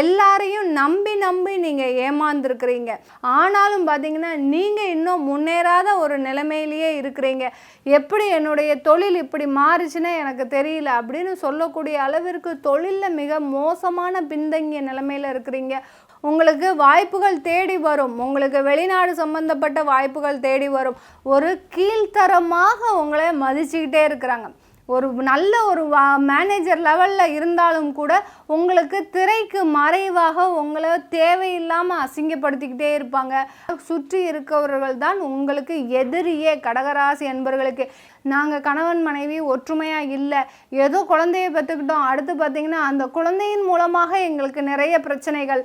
எல்லாரையும் நம்பி நம்பி நீங்கள் ஏமாந்துருக்கிறீங்க. ஆனாலும் பார்த்தீங்கன்னா நீங்கள் இன்னும் முன்னேறாத ஒரு நிலைமையிலேயே இருக்கிறீங்க. எப்படி என்னுடைய தொழில் இப்படி மாறுச்சுன்னா எனக்கு தெரியல அப்படின்னு சொல்லக்கூடிய அளவிற்கு தொழிலில் மிக மோசமான பின்தங்கிய நிலைமையில் இருக்கிறீங்க. உங்களுக்கு வாய்ப்புகள் தேடி வரும். உங்களுக்கு வெளிநாடு சம்பந்தப்பட்ட வாய்ப்புகள் தேடி வரும். ஒரு கீழ்த்தரமாக உங்களை மதிச்சுக்கிட்டே இருக்கிறாங்க. ஒரு நல்ல ஒரு மேனேஜர் லெவலில் இருந்தாலும் கூட உங்களுக்கு திரைக்கு மறைவாக உங்களை தேவையில்லாமல் அசிங்கப்படுத்திக்கிட்டே இருப்பாங்க. சுற்றி இருக்கவர்கள் தான் உங்களுக்கு எதிரியே கடகராசி என்பவர்களுக்கு நாங்கள் கணவன் மனைவி ஒற்றுமையாக இல்லை. ஏதோ குழந்தைய பெற்றுக்கிட்டோம். அடுத்து பார்த்தீங்கன்னா அந்த குழந்தையின் மூலமாக எங்களுக்கு நிறைய பிரச்சனைகள்.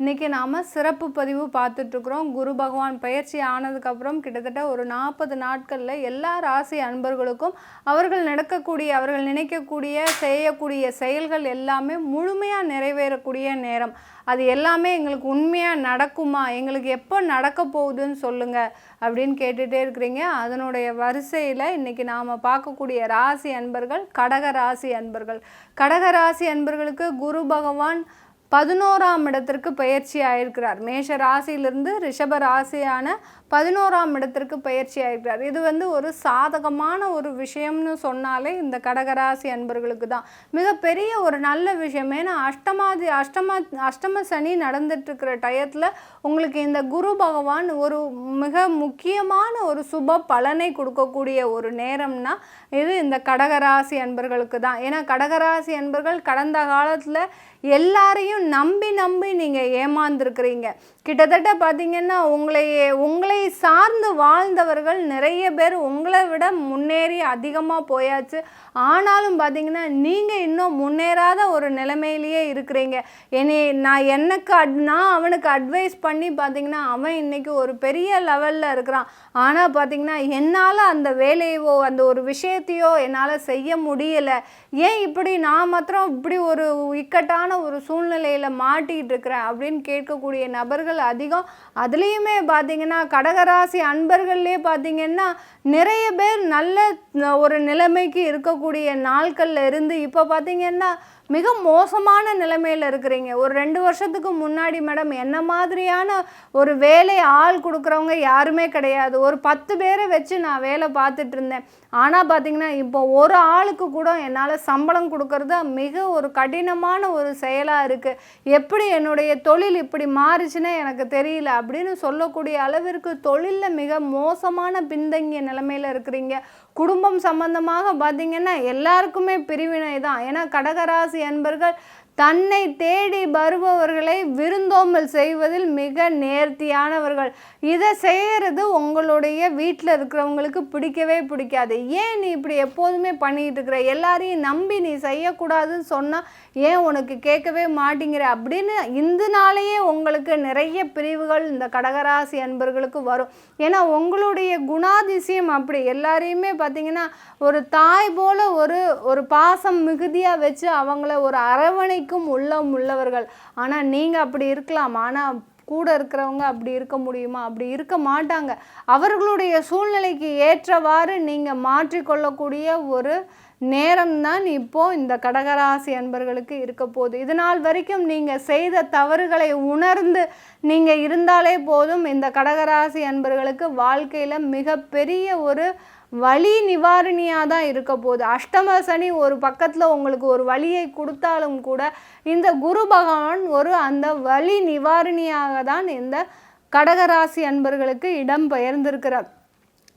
இன்றைக்கி நாம் சிறப்பு பதிவு பார்த்துட்ருக்குறோம். குரு பகவான் பயிற்சி ஆனதுக்கப்புறம் கிட்டத்தட்ட ஒரு நாற்பது நாட்களில் எல்லா ராசி அன்பர்களுக்கும் அவர்கள் நடக்கக்கூடிய அவர்கள் நினைக்கக்கூடிய செய்யக்கூடிய செயல்கள் எல்லாமே முழுமையாக நிறைவேறக்கூடிய நேரம். அது எல்லாமே எங்களுக்கு உண்மையாக நடக்குமா? எங்களுக்கு எப்போ நடக்க போகுதுன்னு சொல்லுங்கள் அப்படின்னு கேட்டுகிட்டே இருக்கிறீங்க. அதனுடைய வரிசையில் இன்றைக்கி நாம் பார்க்கக்கூடிய ராசி அன்பர்கள் கடக ராசி அன்பர்கள். கடக ராசி அன்பர்களுக்கு குரு பகவான் பதினோராம் இடத்திற்கு பயிற்சி ஆயிருக்கிறார். மேஷ ராசியிலிருந்து ரிஷப ராசியான பதினோராம் இடத்திற்கு பயிற்சி ஆயிருக்கிறார். இது வந்து ஒரு சாதகமான ஒரு விஷயம்னு சொன்னாலே இந்த கடகராசி அன்பர்களுக்கு தான். மிகப்பெரிய ஒரு நல்ல விஷயம். ஏன்னா அஷ்டமாதி அஷ்டமா அஷ்டம சனி நடந்துட்டுருக்கிற டயத்தில் உங்களுக்கு இந்த குரு பகவான் ஒரு மிக முக்கியமான ஒரு சுப பலனை கொடுக்கக்கூடிய ஒரு நேரம்னா இது இந்த கடகராசி அன்பர்களுக்கு தான். ஏன்னா கடகராசி அன்பர்கள் கடந்த காலத்தில் எல்லாரையும் நம்பி நம்பி நீங்கள் ஏமாந்துருக்கிறீங்க. கிட்டத்தட்ட பார்த்திங்கன்னா உங்களை உங்களை சார்ந்து வாழ்ந்தவர்கள் நிறைய பேர் உங்களை விட முன்னேறி அதிகமாக போயாச்சு. ஆனாலும் பார்த்தீங்கன்னா நீங்கள் இன்னும் முன்னேறாத ஒரு நிலைமையிலேயே இருக்கிறீங்க. என்னை நான் எனக்கு அட் நான் அவனுக்கு அட்வைஸ் பண்ணி பார்த்தீங்கன்னா அவன் இன்றைக்கி ஒரு பெரிய லெவலில் இருக்கிறான். ஆனால் பார்த்தீங்கன்னா என்னால் அந்த வேலையவோ அந்த ஒரு விஷயத்தையோ என்னால் செய்ய முடியலை. ஏன் இப்படி நான் மாத்திரம் இப்படி ஒரு இக்கட்டான ஒரு சூழ்நிலையில் மாட்டிகிட்டு இருக்கிறேன் அப்படின்னு கேட்கக்கூடிய நபர்கள் அதிகம். அதுலேயுமே பார்த்தீங்கன்னா கடகராசி அன்பர்கள்லேயே பார்த்தீங்கன்னா நிறைய பேர் நல்ல ஒரு நிலைமைக்கு இருக்கக்கூடிய நாட்களில் இருந்து இப்போ பார்த்தீங்கன்னா மிக மோசமான நிலைமையில் இருக்கிறீங்க. ஒரு ரெண்டு வருஷத்துக்கு முன்னாடி மேடம் என்ன மாதிரியான ஒரு வேலை ஆள் கொடுக்குறவங்க யாருமே கிடையாது. ஒரு பத்து பேரை வச்சு நான் வேலை பார்த்துட்டு இருந்தேன். ஆனால் பார்த்தீங்கன்னா இப்போ ஒரு ஆளுக்கு கூட என்னால் சம்பளம் கொடுக்கறது மிக ஒரு கடினமான ஒரு செயலாக இருக்குது எப்படி என்னுடைய தொழில் இப்படி மாறுச்சுன்னு எனக்கு தெரியல. அப்படின்னு சொல்லக்கூடிய அளவிற்கு தொழிலில் மிக மோசமான பின்தங்கிய நிலைமையில் இருக்கிறீங்க. குடும்பம் சம்பந்தமாக பார்த்தீங்கன்னா எல்லாருக்குமே பிரிவினை தான். ஏன்னா கடகராசி அன்பர்கள் தன்னை தேடி வருபவர்களை விருந்தோம்பல் செய்வதில் மிக நேர்த்தியானவர்கள். இதை செய்கிறது உங்களுடைய வீட்டில் இருக்கிறவங்களுக்கு பிடிக்கவே பிடிக்காது. ஏன் நீ இப்படி எப்போதுமே பண்ணிட்டு இருக்கிற? எல்லாரையும் நம்பி நீ செய்யக்கூடாதுன்னு சொன்னால் ஏன் உனக்கு கேட்கவே மாட்டேங்கிற? அப்படின்னு இந்த நாளையே உங்களுக்கு நிறைய பிரிவுகள் இந்த கடகராசி அன்பர்களுக்கு வரும். ஏன்னா உங்களுடைய குணாதிசயம் அப்படி. எல்லாரையுமே பார்த்தீங்கன்னா ஒரு தாய் போல ஒரு ஒரு பாசம் மிகுதியாக வச்சு அவங்கள ஒரு அரவணைக்கும் உள்ளம் உள்ளவர்கள். ஆனால் நீங்கள் அப்படி இருக்கலாம். ஆனால் கூட இருக்கிறவங்க அப்படி இருக்க முடியுமா? அப்படி இருக்க மாட்டாங்க. அவர்களுடைய சூழ்நிலைக்கு ஏற்றவாறு நீங்கள் மாற்றிக்கொள்ளக்கூடிய ஒரு நேரம்தான் இப்போது இந்த கடகராசி அன்பர்களுக்கு இருக்க போகுது. இது நாள் வரைக்கும் நீங்கள் செய்த தவறுகளை உணர்ந்து நீங்கள் இருந்தாலே போதும் இந்த கடகராசி அன்பர்களுக்கு வாழ்க்கையில் மிகப்பெரிய ஒரு வலி நிவாரணியாக தான் இருக்க போகுது. அஷ்டம சனி ஒரு பக்கத்தில் உங்களுக்கு ஒரு வழியை கொடுத்தாலும் கூட இந்த குரு பகவான் ஒரு அந்த வலி நிவாரணியாக தான் இந்த கடகராசி அன்பர்களுக்கு இடம் பெயர்ந்திருக்கிறார்.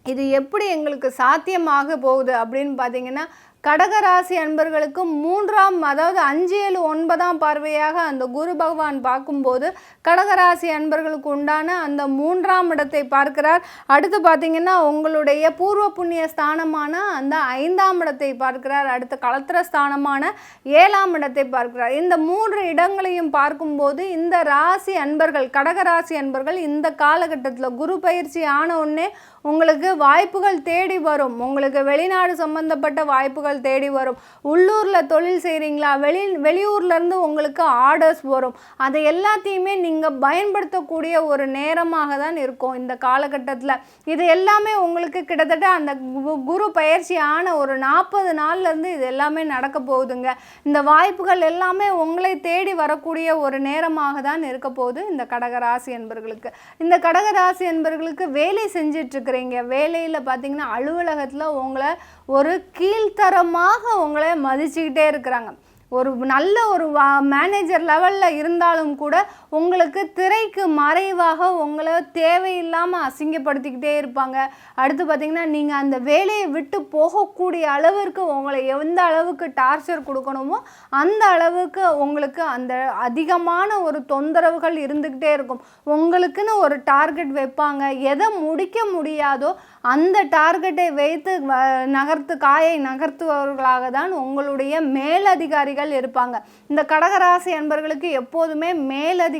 இது எப்படி எங்களுக்கு சாத்தியமாக போகுது அப்படின்னு பார்த்தீங்கன்னா கடகராசி அன்பர்களுக்கு மூன்றாம் அதாவது அஞ்சு ஏழு ஒன்பதாம் பார்வையாக அந்த குரு பகவான் பார்க்கும்போது கடகராசி அன்பர்களுக்கு உண்டான அந்த மூன்றாம் இடத்தை பார்க்கிறார். அடுத்து பார்த்தீங்கன்னா உங்களுடைய பூர்வ புண்ணிய ஸ்தானமான அந்த ஐந்தாம் இடத்தை பார்க்கிறார். அடுத்து களத்திர ஸ்தானமான ஏழாம் இடத்தை பார்க்கிறார். இந்த மூன்று இடங்களையும் பார்க்கும்போது இந்த ராசி அன்பர்கள் கடகராசி அன்பர்கள் இந்த காலகட்டத்தில் குரு பயிற்சி ஆன உடனே உங்களுக்கு வாய்ப்புகள் தேடி வரும். உங்களுக்கு வெளிநாடு சம்பந்தப்பட்ட வாய்ப்புகள் தொந்தரவுகள் தேடி வரும். உள்ளூரில் தொழில் செய்கிறீங்களா வெளி வெளியூர்லேருந்து உங்களுக்கு ஆர்டர்ஸ் வரும். அதை எல்லாத்தையுமே நீங்கள் பயன்படுத்தக்கூடிய ஒரு நேரமாக தான் இருக்கும் இந்த காலகட்டத்தில். இது எல்லாமே உங்களுக்கு கிட்டத்தட்ட அந்த கு- குரு பயிற்சியான ஒரு நாற்பது நாள்லேருந்து இது எல்லாமே நடக்க போகுதுங்க. இந்த வாய்ப்புகள் எல்லாமே உங்களை தேடி வரக்கூடிய ஒரு நேரமாக தான் இருக்க போகுது இந்த கடகராசி என்பர்களுக்கு. இந்த கடகராசி என்பர்களுக்கு வேலை செஞ்சிட்ருக்கிறீங்க வேலையில் பார்த்தீங்கன்னா அலுவலகத்தில் உங்களை ஒரு கீழ்த்தர கீழ்த்தரமாக உங்களை மதிச்சுக்கிட்டே இருக்கிறாங்க. ஒரு நல்ல ஒரு மேனேஜர் லெவலில் இருந்தாலும் கூட உங்களுக்கு திரைக்கு மறைவாக உங்களை தேவையில்லாமல் அசிங்கப்படுத்திக்கிட்டே இருப்பாங்க. அடுத்து பார்த்தீங்கன்னா நீங்கள் அந்த வேலையை விட்டு போகக்கூடிய அளவிற்கு உங்களை எந்த அளவுக்கு டார்ச்சர் கொடுக்கணுமோ அந்த அளவுக்கு உங்களுக்கு அந்த அதிகமான ஒரு தொந்தரவுகள் இருந்துக்கிட்டே இருக்கும். உங்களுக்குன்னு ஒரு டார்கெட் வைப்பாங்க. எதை முடிக்க முடியாதோ அந்த டார்கெட்டை வைத்து வ- நகர்த்து காயை நகர்த்துபவர்களாக தான் உங்களுடைய மேலதிகாரிகள் இருப்பாங்க. இந்த கடகராசி என்பவர்களுக்கு எப்போதுமே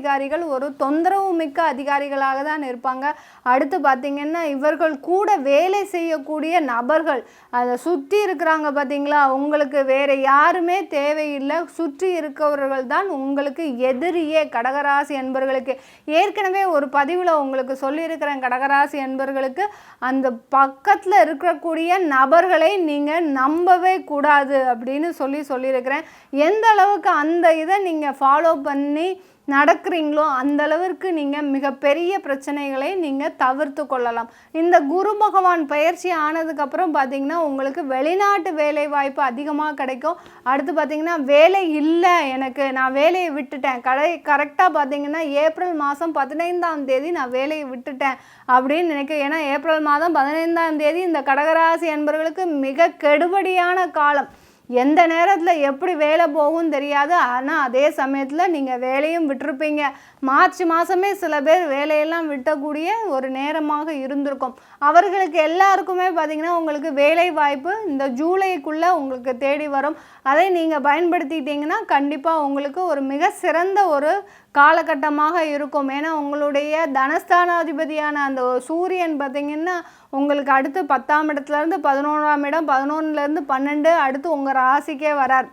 அதிகாரிகள் ஒரு தொந்தரவு மிக்க அதிகாரிகளாக தான் இருப்பாங்க. அடுத்து பார்த்திங்கன்னா இவர்கள் கூட வேலை செய்யக்கூடிய நபர்கள் அதை சுற்றி இருக்கிறாங்க பார்த்தீங்களா உங்களுக்கு வேறு யாருமே தேவையில்லை. சுற்றி இருக்கவர்கள் தான் உங்களுக்கு எதிரியே. கடகராசி என்பர்களுக்கு ஏற்கனவே ஒரு பதிவில் உங்களுக்கு சொல்லியிருக்கிறேன். கடகராசி என்பர்களுக்கு அந்த பக்கத்தில் இருக்கக்கூடிய நபர்களை நீங்கள் நம்பவே கூடாது அப்படின்னு சொல்லி சொல்லியிருக்கிறேன். எந்த அளவுக்கு அந்த இதை நீங்கள் ஃபாலோ பண்ணி நடக்கிறீங்களோ அந்த அளவிற்கு நீங்கள் மிகப்பெரிய பிரச்சனைகளை நீங்கள் தவிர்த்து கொள்ளலாம். இந்த குரு பகவான் பயிற்சி ஆனதுக்கப்புறம் பார்த்தீங்கன்னா உங்களுக்கு வெளிநாட்டு வேலை வாய்ப்பு அதிகமாக கிடைக்கும். அடுத்து பார்த்தீங்கன்னா வேலை இல்லை எனக்கு. நான் வேலையை விட்டுட்டேன். கடை கரெக்டாக பார்த்தீங்கன்னா ஏப்ரல் மாதம் பதினைந்தாம் தேதி நான் வேலையை விட்டுட்டேன் அப்படின்னு நினைக்க ஏன்னா ஏப்ரல் மாதம் பதினைந்தாம் தேதி இந்த கடகராசி என்பவர்களுக்கு மிக கெடுபடியான காலம். எந்த நேரத்தில் எப்படி வேலை போகும் தெரியாது. ஆனால் அதே சமயத்தில் நீங்கள் வேலையும் விட்டுருப்பீங்க. மார்ச் மாதமே சில பேர் வேலையெல்லாம் விட்டக்கூடிய ஒரு நேரமாக இருந்திருக்கும். அவர்களுக்கு எல்லாருக்குமே பார்த்திங்கன்னா உங்களுக்கு வேலை வாய்ப்பு இந்த ஜூலைக்குள்ளே உங்களுக்கு தேடி வரும். அதை நீங்கள் பயன்படுத்திட்டீங்கன்னா கண்டிப்பாக உங்களுக்கு ஒரு மிக சிறந்த ஒரு காலகட்டமாக இருக்கும். ஏன்னா உங்களுடைய தனஸ்தானாதிபதியான அந்த சூரியன் பார்த்திங்கன்னா உங்களுக்கு அடுத்து பத்தாம் இடத்துலேருந்து பதினோராம் இடம் பதினொன்றுலேருந்து பன்னெண்டு அடுத்து உங்கள் ராசிக்கே வரார்.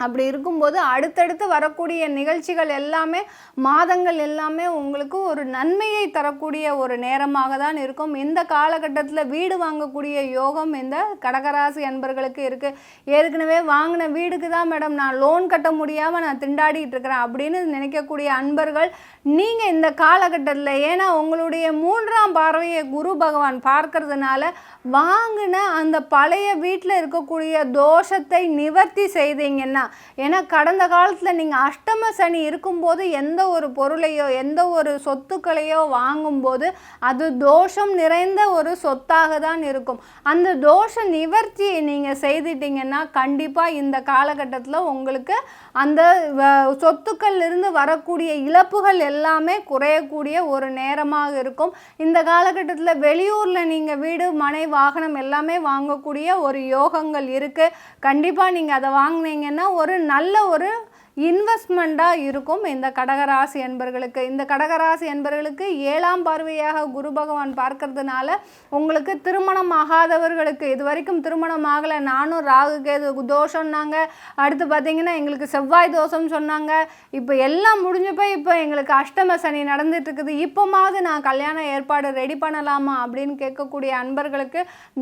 அப்படி இருக்கும்போது அடுத்தடுத்து வரக்கூடிய நிகழ்ச்சிகள் எல்லாமே மாதங்கள் எல்லாமே உங்களுக்கு ஒரு நன்மையை தரக்கூடிய ஒரு நேரமாக தான் இருக்கும். இந்த காலகட்டத்தில் வீடு வாங்கக்கூடிய யோகம் இந்த கடகராசி அன்பர்களுக்கு இருக்குது ஏற்கனவே வாங்கின வீடுக்கு தான் மேடம் நான் லோன் கட்ட முடியாமல் நான் திண்டாடிட்டு இருக்கிறேன் அப்படின்னு நினைக்கக்கூடிய அன்பர்கள் நீங்கள் இந்த காலகட்டத்தில் ஏன்னா உங்களுடைய மூன்றாம் பார்வையை குரு பகவான் பார்க்கறதுனால வாங்கின அந்த பழைய வீட்டில் இருக்கக்கூடிய தோஷத்தை நிவர்த்தி செய்தீங்கன்னா ஏன்னா கடந்த காலத்தில் நீங்கள் அஷ்டம சனி இருக்கும்போது எந்த ஒரு பொருளையோ எந்த ஒரு சொத்துக்களையோ வாங்கும்போது அது தோஷம் நிறைந்த ஒரு சொத்தாக தான் இருக்கும். அந்த தோஷ நிவர்த்தியை நீங்கள் செய்துட்டீங்கன்னா கண்டிப்பாக இந்த காலகட்டத்தில் உங்களுக்கு அந்த வ- இருந்து வரக்கூடிய இழப்புகள் எல்லாமே குறையக்கூடிய ஒரு நேரமாக இருக்கும். இந்த காலகட்டத்தில் வெளியூரில் நீங்கள் வீடு மனை வாகனம் எல்லாமே வாங்கக்கூடிய ஒரு யோகங்கள் இருக்குது கண்டிப்பாக நீங்கள் அதை வாங்குனீங்கன்னா ஒரு நல்ல ஒரு இன்வெஸ்ட்மெண்ட்டாக இருக்கும் இந்த கடகராசி என்பர்களுக்கு. இந்த கடகராசி என்பர்களுக்கு ஏழாம் பார்வையாக குரு பகவான் பார்க்கறதுனால உங்களுக்கு திருமணம் ஆகாதவர்களுக்கு இது வரைக்கும் திருமணம் ஆகலை நானும் ராகு கேது தோஷம்னாங்க அடுத்து பார்த்தீங்கன்னா எங்களுக்கு செவ்வாய் தோஷம் சொன்னாங்க. இப்போ எல்லாம் முடிஞ்சப்போ இப்போ எங்களுக்கு அஷ்டம சனி நடந்துட்டு இருக்குது இப்போமாவது நான் கல்யாண ஏற்பாடு ரெடி பண்ணலாமா அப்படின்னு கேட்கக்கூடிய அன்பர்களுக்கு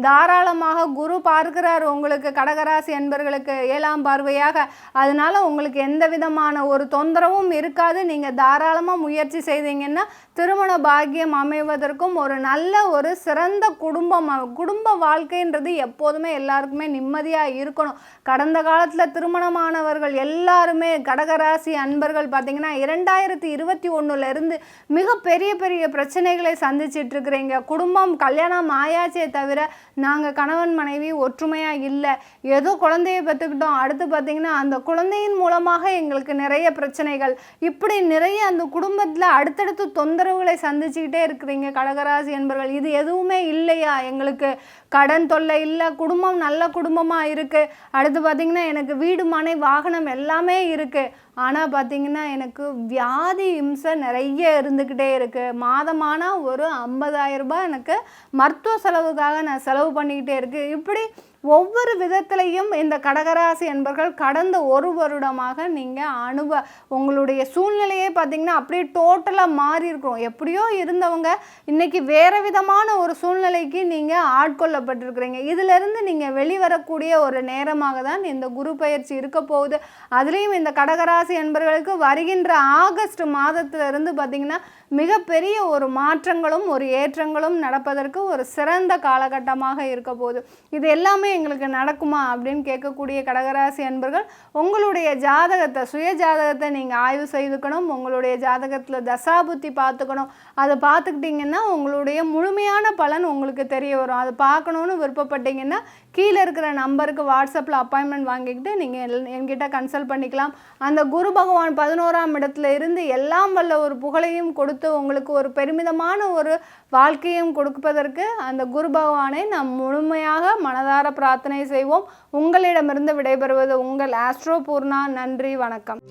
தாராளமாக குரு பார்க்கிறார். உங்களுக்கு கடகராசி அன்பர்களுக்கு ஏழாம் பார்வையாக. அதனால உங்களுக்கு எந்த விதமான ஒரு தொந்தரவும் இருக்காது. நீங்கள் தாராளமாக முயற்சி செய்தீங்கன்னா திருமண பாக்கியம் அமைவதற்கும் ஒரு நல்ல ஒரு சிறந்த குடும்பம் குடும்ப வாழ்க்கைன்றது எப்போதுமே எல்லாருக்குமே நிம்மதியாக இருக்கணும். கடந்த காலத்தில் திருமணமானவர்கள் எல்லாருமே கடகராசி அன்பர்கள் பார்த்தீங்கன்னா இரண்டாயிரத்தி இருபத்தி ஒன்றுலேருந்து மிக பெரிய பெரிய பிரச்சனைகளை சந்திச்சிட்டு இருக்கிறீங்க. குடும்பம் கல்யாணம் ஆயாச்சே தவிர நாங்கள் கணவன் மனைவி ஒற்றுமையாக இல்லை. ஏதோ குழந்தைய பெற்றுக்கிட்டோம். அடுத்து பார்த்தீங்கன்னா அந்த குழந்தையின் மூலமாக எங்களுக்கு நிறைய பிரச்சனைகள். இப்படி நிறைய அந்த குடும்பத்தில் அடுத்தடுத்து தொந்தரவுகளை சந்திச்சுக்கிட்டே இருக்கிறீங்க கடகராசி என்பர்கள். இது எதுவுமே இல்லையா? எங்களுக்கு கடன் தொல்லை இல்லை குடும்பம் நல்ல குடும்பமாக இருக்குது அடுத்து பார்த்திங்கன்னா எனக்கு வீடு மனை வாகனம் எல்லாமே இருக்குது ஆனால் பார்த்திங்கன்னா எனக்கு வியாதி இம்சை நிறைய இருந்துக்கிட்டே இருக்குது மாதமானால் ஒரு 50000 ரூபாய் எனக்கு மருத்துவ செலவுக்காக நான் செலவு பண்ணிக்கிட்டே இருக்குது இப்படி ஒவ்வொரு விதத்திலையும் இந்த கடகராசி என்பர்கள் கடந்த ஒரு வருடமாக நீங்கள் அனுப உங்களுடைய சூழ்நிலையே பார்த்தீங்கன்னா அப்படியே டோட்டலாக மாறி இருக்கிறோம். எப்படியோ இருந்தவங்க இன்றைக்கி வேறு விதமான ஒரு சூழ்நிலைக்கு நீங்கள் ஆட்கொள்ளப்பட்டிருக்கிறீங்க. இதிலிருந்து நீங்கள் வெளிவரக்கூடிய ஒரு நேரமாக தான் இந்த குரு பயிற்சி இருக்க போகுது. அதுலேயும் இந்த கடகராசி என்பர்களுக்கு வருகின்ற ஆகஸ்ட் மாதத்திலிருந்து பார்த்தீங்கன்னா மிகப்பெரிய ஒரு மாற்றங்களும் ஒரு ஏற்றங்களும் நடப்பதற்கு ஒரு சிறந்த காலகட்டமாக இருக்க போகுது. இது எல்லாமே எங்களுக்கு நடக்குமா அப்படின்னு கேட்கக்கூடிய கடகராசி அன்பர்கள் உங்களுடைய ஜாதகத்தை சுய ஜாதகத்தை நீங்கள் ஆய்வு செய்துக்கணும் உங்களுடைய ஜாதகத்தில் தசாபுத்தி பார்த்துக்கணும். அதை பார்த்துக்கிட்டிங்கன்னா உங்களுடைய முழுமையான பலன் உங்களுக்கு தெரிய வரும். அதை பார்க்கணுன்னு விருப்பப்பட்டீங்கன்னா கீழே இருக்கிற நம்பருக்கு வாட்ஸ்அப்பில் அப்பாயின்மெண்ட் வாங்கிக்கிட்டு நீங்கள் என்கிட்ட கன்சல்ட் பண்ணிக்கலாம். அந்த குரு பகவான் பதினோராம் இடத்துல இருந்து எல்லாம் வல்ல ஒரு புகழையும் கொடுத்து உங்களுக்கு ஒரு பெருமிதமான ஒரு வாழ்க்கையும் கொடுப்பதற்கு அந்த குரு பகவானை நாம் முழுமையாக மனதார பிரார்த்தனை செய்வோம். உங்களிடமிருந்து விடைபெறுவது உங்கள் ஆஸ்ட்ரோ பூர்ணா. நன்றி வணக்கம்.